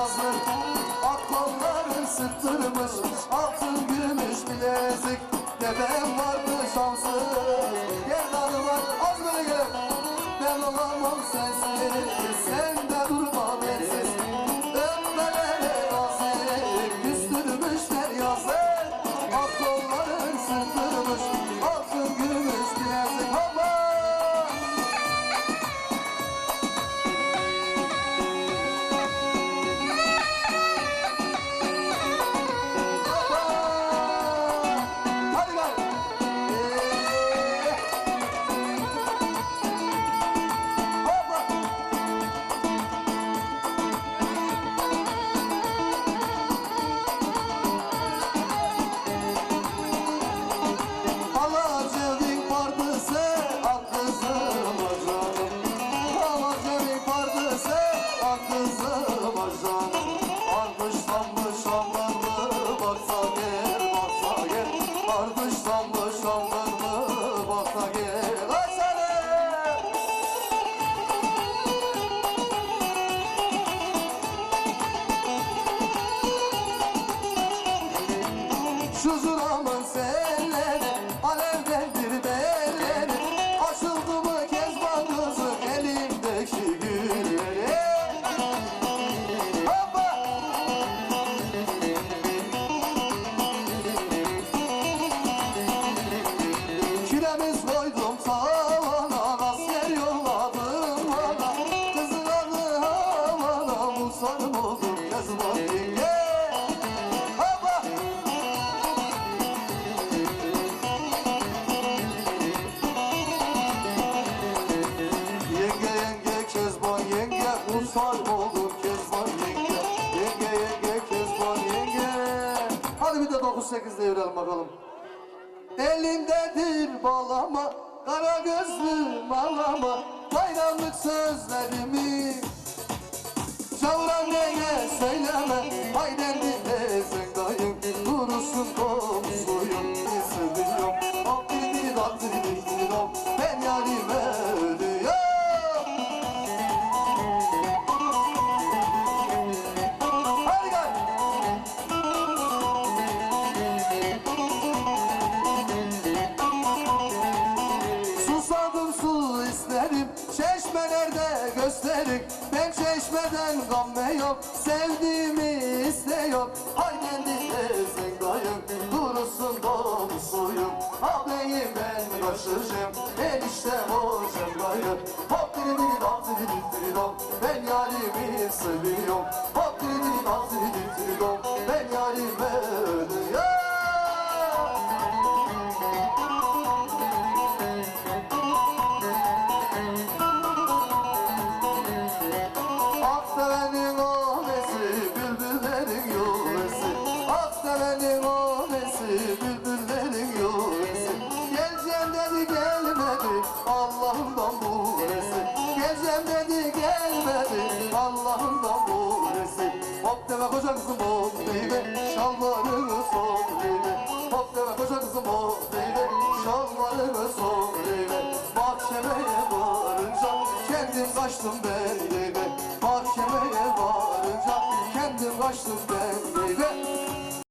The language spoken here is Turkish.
yazır Ak kolların sıktırmış Altın gümüş bilezik Dedem vardı şanssız Gel var az böyle gel. Ben olamam sensiz Sen Şu 9-8 devirelim bakalım. Elindedir bağlama Kara gözlü malama Bayramlık sözlerimi Çavran neye söyleme. Hayden dinle sen dayım Durusun komşuyum Ben çeşmeden gamme yok Sevdiğimi istiyorum Hayden dinlesin dayım Durusun domsuyum Ağabeyim ben kaçıracağım Eniştem hocam dayım. Hop diri diri dop diri diri dop Ben yarimi seviyorum Geleceğim dedi gelmedi, Allah'ımdan bu resi Hop deme koca kızım hop baby, şalvarını sol baby. Hop deme koca kızım hop baby, şalvarını sol baby. Mahkemeye varınca kendim kaçtım ben baby. Mahkemeye varınca kendim kaçtım ben baby